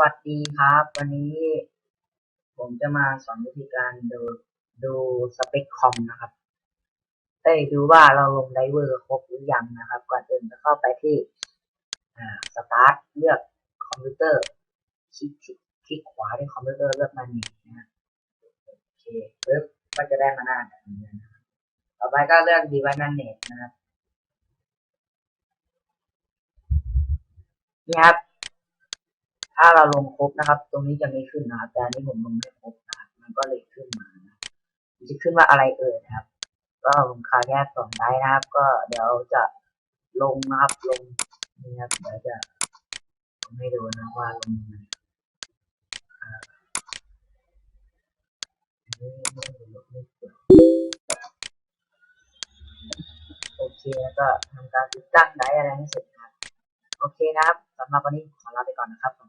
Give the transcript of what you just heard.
วัสดีครับ วันนี้ผมจะมาสอนวิธีการดูดูสเปคคอมนะครับได้ดูว่าเราลงไดเวอร์ครบหรือยังนะครับ ก่อนอื่นจะเข้าไปที่สตาร์ทเลือกคอมพิวเตอร์คลิกคลิกขวาที่คอมพิวเตอร์เลือกมันนี่นะฮะโอเคปึ๊บก็จะได้มาหน้าแบบนี้นะครับต่อไปก็เลือก device manage นะครับนี่ครับ ถ้าเราลงครบนะครับ ตรงนี้จะไม่ขึ้นนะครับแต่อันนี้ผมลงไม่ครบนะครับมันก็เลยขึ้นมานะจะขึ้นว่าอะไรเอ่ยนะครับ ก็ผมคาแค่สองได้นะครับ ก็เดี๋ยวจะลงนะครับลงนี่ครับเดี๋ยวจะลงให้ดูนะว่าลงยังไงอ่าอันโอเคแล้วก็ทำการติดตั้งได้อะไรให้เสร็จนะครับ โอเคนะครับสำหรับวันนี้ขอลาไปก่อนนะครับ